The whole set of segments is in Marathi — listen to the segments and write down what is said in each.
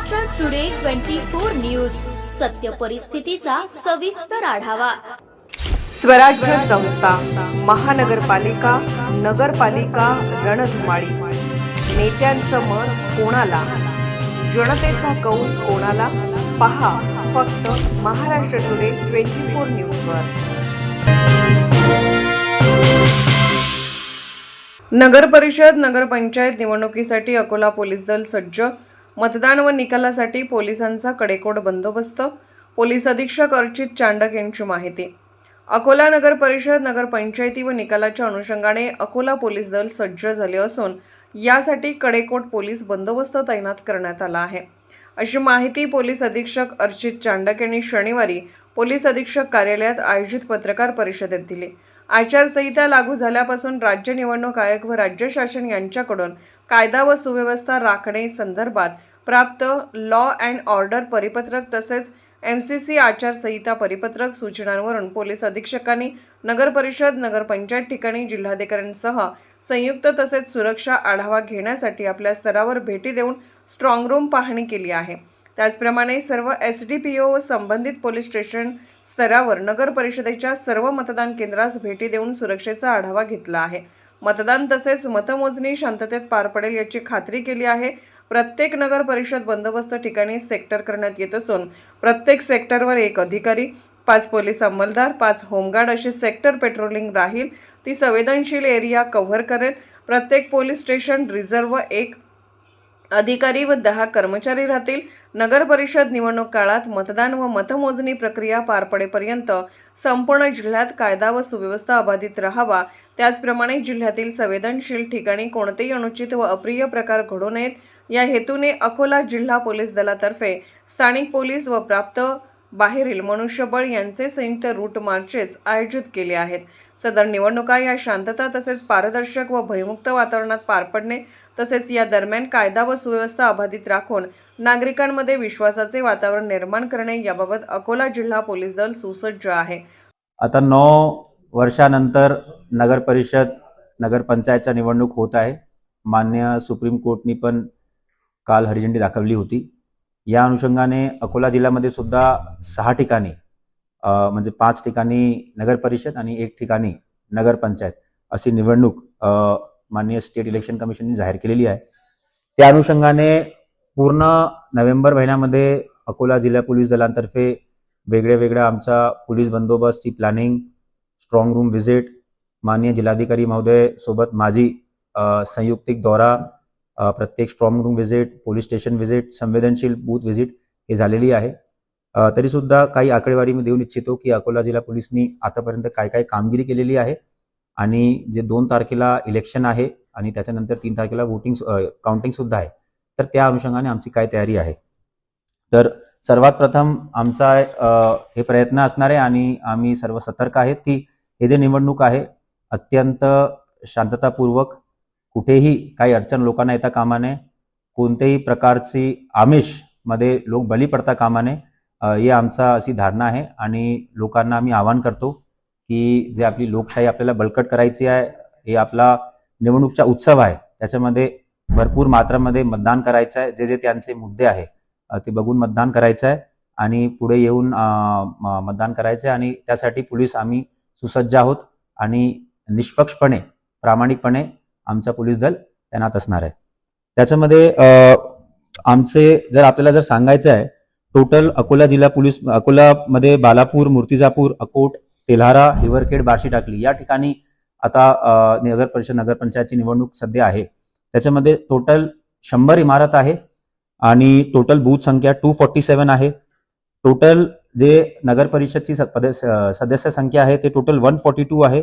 Maharashtra today twenty four news सत्य परिस्थितीचा सविस्तर आढावा. स्वराज्य संस्था महानगरपालिका नगरपालिका रणधुमाळी. नेत्यांचं मत कोणाला? जनतेचा कौल कोणाला? पहा फक्त महाराष्ट्र टुडे ट्वेंटी फोर न्यूजवर नगर परिषद नगरपंचायत निवडणुकीसाठी अकोला पोलीस दल सज्ज मतदान व निकालासाठी पोलिसांचा कडेकोट बंदोबस्त पोलीस अधीक्षक अर्चित चांडक यांची माहिती. अकोला नगर परिषद नगरपंचायती व निकालाच्या अनुषंगाने अकोला पोलीस दल सज्ज झाले असून यासाठी कडेकोट पोलीस बंदोबस्त तैनात करण्यात आला आहे. अशी माहिती पोलीस अधीक्षक अर्चित चांडक यांनी शनिवारी पोलीस अधीक्षक कार्यालयात आयोजित पत्रकार परिषदेत दिली. आचारसंहिता लागू झाल्यापासून राज्य निवडणूक आयोग व राज्य शासन यांच्याकडून कायदा व सुव्यवस्था राखणे संदर्भात प्राप्त लॉ अँड ऑर्डर परिपत्रक तसेच एम सी सी आचारसंहिता परिपत्रक सूचनांवरून पोलीस अधीक्षकांनी नगरपरिषद नगरपंचायत ठिकाणी जिल्हाधिकाऱ्यांसह संयुक्त तसेच सुरक्षा आढावा घेण्यासाठी आपल्या स्तरावर भेटी देऊन स्ट्रॉंग रूम पाहणी केली आहे. त्याचप्रमाणे सर्व एस डी पी ओ व संबंधित पोलीस स्टेशन स्तरावर नगर परिषदेच्या सर्व मतदान केंद्रास भेटी देऊन सुरक्षेचा आढावा घेतला आहे. मतदान तसेच मतमोजणी शांततेत पार पडेल याची खात्री केली आहे. प्रत्येक नगर परिषद बंदोबस्त ठिकाणी सेक्टर करण्यात येत असून प्रत्येक सेक्टरवर एक अधिकारी पाच पोलीस अंमलदार पाच होमगार्ड अशी सेक्टर पेट्रोलिंग राहील. ती संवेदनशील एरिया कव्हर करेल. प्रत्येक पोलीस स्टेशन रिझर्व एक अधिकारी व दहा कर्मचारी राहतील. नगरपरिषद निवडणूक काळात मतदान व मतमोजणी प्रक्रिया पार पडेपर्यंत संपूर्ण जिल्ह्यात कायदा व सुव्यवस्था अबाधित राहावा. त्याचप्रमाणे जिल्ह्यातील संवेदनशील ठिकाणी कोणतेही अनुचित व अप्रिय प्रकार घडू नयेत. या हेतूने अकोला जिल्हा पोलीस दलातर्फे स्थानिक पोलीस व प्राप्त बाहेरील मनुष्यबळ यांचे संयुक्त रूट मार्चेस आयोजित केले आहेत. सदर निवडणुका या शांतता तसेच पारदर्शक व भयमुक्त वातावरणात पार पडणे तसेच या दरम्यान कायदा व सुव्यवस्था अबाधित राखून नागरिकांमध्ये विश्वासाचे वातावरण निर्माण करणे याबाबत अकोला जिल्हा पोलीस दल सुसज्ज आहे. आता नऊ वर्षानंतर नगर परिषद नगरपंचायतच्या निवडणूक होत आहे. मान्य सुप्रीम कोर्टनी पण काल हरिझंडी दाखवली होती. या अनुषंगाने अकोला जिल्ह्यामध्ये सुद्धा सहा ठिकाणी म्हणजे पाच ठिकाणी नगर परिषद आणि एक ठिकाणी नगरपंचायत अशी निवडणूक माननीय स्टेट इलेक्शन कमिशनने जाहीर केलेली आहे. त्या अनुषंगाने पूर्ण नोव्हेंबर महिन्यामध्ये अकोला जिल्हा पोलीस दलांतर्फे वेगळ्या वेगळ्या आमचा पोलीस बंदोबस्तची प्लॅनिंग स्ट्रॉंग रूम व्हिजिट माननीय जिल्हाधिकारी महोदय सोबत माझी संयुक्तिक दौरा प्रत्येक strong room visit police station visit संवेदनशील बूथ व्हिजिट हे झालेली आहे. तरीसुद्धा काही आकडेवारी मी देऊ इच्छितो की अकोला जिल्हा पोलिसनी आतापर्यंत काय काय कामगिरी केलेली आहे. आणि जे दोन तारखेला इलेक्शन आहे आणि त्याच्यानंतर तीन तारखेला वोटिंग काउंटिंग सुद्धा आहे तर त्या अनुषंगाने आमची काय तयारी आहे. तर सर्वात प्रथम आमचा हे प्रयत्न असणार आहे आणि आम्ही सर्व सतर्क आहेत की हे जे निवडणूक आहे अत्यंत शांततापूर्वक कुठेही काही अडचण लोकांना येता कामा नये कोणत्याही प्रकारची आमिषमध्ये लोक बली पडता कामा नये हे ही आमचा अशी धारणा आहे आणि लोकांना आम्ही आवाहन करतो की जे आपली लोकशाही आपल्याला बळकट करायची आहे हे आपला निवडणूकचा उत्सव आहे. त्याच्यामध्ये भरपूर मात्रामध्ये मतदान करायचं आहे. जे जे त्यांचे मुद्दे आहे ते बघून मतदान करायचं आहे आणि पुढे येऊन म- मतदान करायचं आहे आणि त्यासाठी पोलीस आम्ही सुसज्ज आहोत आणि निष्पक्षपणे प्रामाणिकपणे आमचा पोलीस दल तैनात असणार आहे. त्याच्यामध्ये आमचे जर आपल्याला जर सांगायचं आहे टोटल अकोला जिल्हा पोलीस अकोलामध्ये बालापूर मूर्तिजापूर अकोट तेल्हारा हिवरखेड बार्शी टाकली. या ठिकाणी आता नगर परिषद नगरपंचायतची निवडणूक सध्या आहे. त्याच्यामध्ये टोटल शंभर इमारत आहे आणि टोटल बूथ संख्या टू फॉर्टी सेवन आहे. टोटल जे नगर परिषदची स- सदस्य संख्या आहे ते टोटल वन फॉर्टी टू आहे.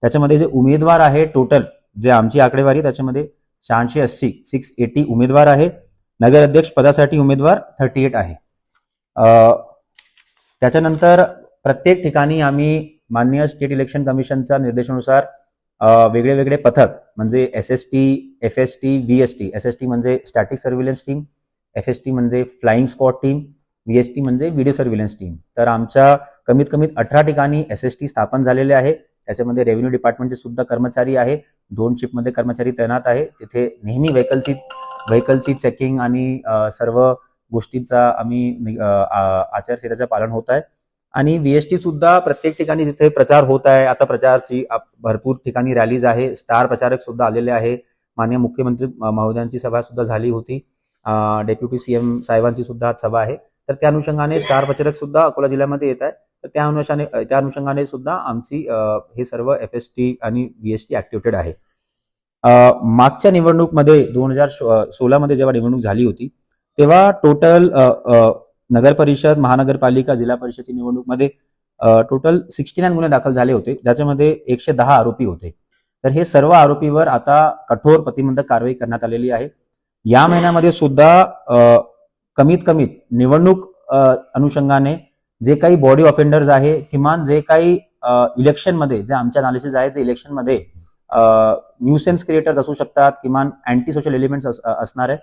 त्याच्यामध्ये जे उमेदवार आहे टोटल जे आमची आकडेवारी त्याच्यामध्ये शहाऐंशी अस्सी सिक्स एटी उमेदवार आहे. नगर अध्यक्ष पदासाठी उमेदवार थर्टी एट आहे त्याच्यानंतर प्रत्येक ठिकाणी आम्ही माननीय स्टेट इलेक्शन कमिशनच्या निर्देशानुसार वेगळे वेगळे पथक म्हणजे S S T F S T V S T S S T म्हणजे static surveillance team F S T म्हणजे flying squad team V S T म्हणजे व्हिडिओ सर्व्हिलन्स टीम तर आमच्या कमीत कमीत अठरा ठिकाणी एस एस टी स्थापन झालेले आहे. त्याच्यामध्ये रेव्हेन्यू डिपार्टमेंटचे सुद्धा कर्मचारी आहे. दोन शिफ्टमध्ये कर्मचारी तैनात आहे. तिथे नेहमी व्हेकलची व्हेकलची चेकिंग आणि सर्व गोष्टींचा आम्ही आचारसंहिताचं पालन होत आहे. आणि व्हीएसटी सुद्धा प्रत्येक ठिकाणी जिथे प्रचार होत आहे आता प्रचारची भरपूर ठिकाणी रॅलीज आहे स्टार प्रचारक सुद्धा आलेले आहे. मान्य मुख्यमंत्री महोदयांची सभा सुद्धा झाली होती. डेप्युटी सीएम साहेबांची सुद्धा आज सभा आहे. तर त्या अनुषंगाने स्टार प्रचारक सुद्धा अकोला जिल्ह्यामध्ये येत आहे. तर त्या अनुषाने त्या अनुषंगाने सुद्धा आमची हे सर्व एफ एस टी आणि व्हीएसटी ऍक्टिव्हेटेड आहे. मागच्या निवडणूकमध्ये दोन हजार सोळामध्ये जेव्हा निवडणूक झाली होती तेव्हा टोटल नगर परिषद महानगरपालिका जिल्हा परिषदची निवडणूकमध्ये टोटल सिक्स्टी नाईन गुन्हे दाखल झाले होते. ज्याच्यामध्ये एकशे दहा आरोपी होते. तर हे सर्व आरोपीवर आता कठोर प्रतिबंधक कारवाई करण्यात आलेली आहे. या महिन्यामध्ये सुद्धा कमीत कमीत निवडणूक अनुषंगाने जे काही बॉडी ऑफेंडर्स आहे किमान जे काही इलेक्शनमध्ये जे आमच्या अनालिसिस आहे जे इलेक्शनमध्ये न्यूसेन्स क्रिएटर्स असू शकतात किमान अँटी सोशल एलिमेंट्स असणार आहे.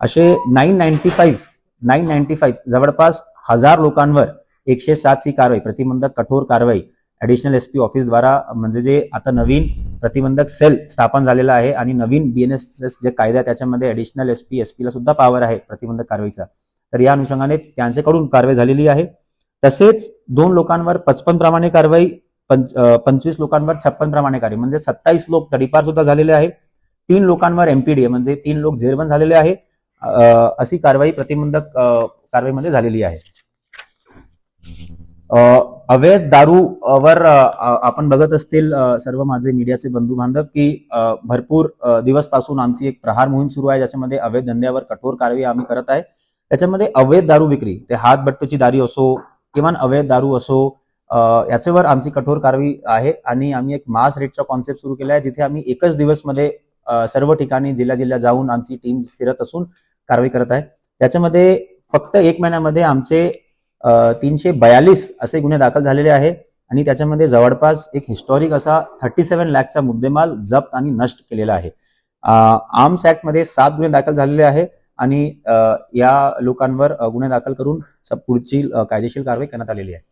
असे nine ninety five nine ninety five. जवळपास हजार लोकांवर एकशे सातची कारवाई प्रतिबंधक कठोर कारवाई ॲडिशनल एस पी ऑफिसद्वारा म्हणजे जे आता नवीन प्रतिबंधक सेल स्थापन झालेला आहे आणि नवीन बी एन एस एस जे कायदा आहे त्याच्यामध्ये ॲडिशनल एस पी एस पीला सुद्धा पॉवर आहे प्रतिबंधक कारवाईचा. तर या अनुषंगाने त्यांच्याकडून कारवाई झालेली आहे. तसेच दोन लोकांवर पचपन प्रमाणे कारवाई पंच- पंचवीस लोकांवर छप्पन प्रमाणे कारवाई म्हणजे सत्तावीस लोक तडीपार सुद्धा झालेले आहे. तीन लोकांवर एमपीडीए म्हणजे तीन लोक जेरबंद झालेले आहे. अशी कारवाई प्रतिबंधक कारवाईमध्ये झालेली आहे. अवैध दारू वर आपण बघत असतील सर्व माझे मीडियाचे बंधू बांधव की भरपूर दिवसपासून आमची एक प्रहार मोहीम सुरू आहे ज्याच्यामध्ये अवैध धंद्यावर कठोर कारवाई आम्ही करत आहे. त्याच्यामध्ये अवैध दारू विक्री ते हातबट्टूची दारी असो किमान अवैध दारू असो याच्यावर आमची कठोर कारवाई आहे आणि आम्ही एक मास रेटचा कॉन्सेप्ट सुरू केला आहे जिथे आम्ही एकच दिवसमध्ये मध्ये सर्व ठिकाणी जिल्हा जिल्हा जाऊन आमची टीम फिरत असून कारवाई करत आहे. त्याच्यामध्ये फक्त एक महिन्यामध्ये आमचे तीनशे बयालीस असे गुन्हे दाखल झालेले आहे आणि त्याच्यामध्ये जवळपास एक हिस्टॉरिक असा थर्टी सेव्हन लॅकचा मुद्देमाल जप्त आणि नष्ट केलेला आहे. आर्म्समध्ये सात गुन्हे दाखल झालेले आहे आणि या लोकांवर गुन्हे दाखल करून स- पुढची कायदेशीर कारवाई करण्यात आलेली आहे.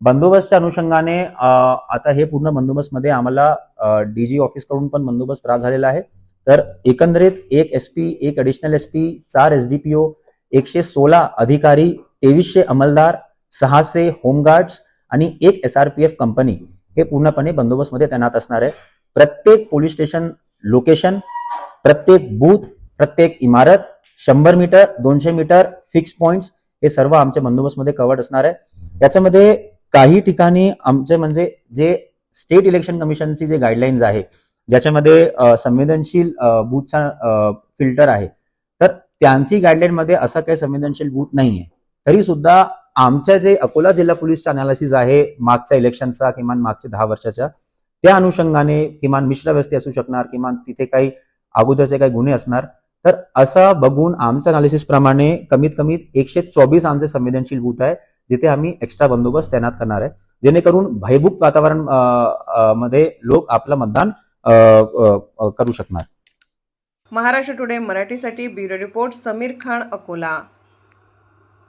बंदोबस्तच्या अनुषंगाने आता हे पूर्ण बंदोबस्तमध्ये आम्हाला डीजी ऑफिसकडून पण बंदोबस्त प्राप्त झालेला आहे. तर एकंदरीत एक एस पी एक ॲडिशनल एस पी चार एस डी पी ओ एकशे सोळा अधिकारी तेवीसशे अंमलदार सहाशे होमगार्ड्स आणि एक S R P F company हे पूर्णपणे बंदोबस्तमध्ये तैनात असणार आहे. प्रत्येक पोलीस स्टेशन लोकेशन प्रत्येक बूथ प्रत्येक इमारत शंभर मीटर दोनशे मीटर फिक्स पॉइंट्स हे सर्व आमच्या बंदोबस्तमध्ये कव्हर्ड असणार आहे. याच्यामध्ये काही ठिकाणी आमचे म्हणजे जे स्टेट इलेक्शन कमिशनची जे गाईडलाईन्स आहे ज्याच्यामध्ये संवेदनशील बूथचा फिल्टर आहे. तर त्यांची गाईडलाईनमध्ये असं काही संवेदनशील बूथ नाही आहे तरी सुद्धा आमच्या जे अकोला जिल्हा पोलीसचा अनालिसिस आहे मागच्या इलेक्शनचा किमान मागच्या दहा वर्षाच्या त्या अनुषंगाने किमान मिश्र व्यस्ती असू शकणार किमान तिथे काही अगोदरचे काही गुन्हे असणार. तर असं बघून आमच्या अनालिसिस प्रमाणे कमीत कमी एकशे चोवीस आमचे संवेदनशील बूथ आहे जिथे आम्ही एक्स्ट्रा बंदोबस्त तैनात करणार आहे. जेणेकरून भयभूत वातावरणमध्ये लोक आपलं मतदान करू शकणार. महाराष्ट्र टुडे मराठीसाठी ब्युरो रिपोर्ट समीर खान अकोला.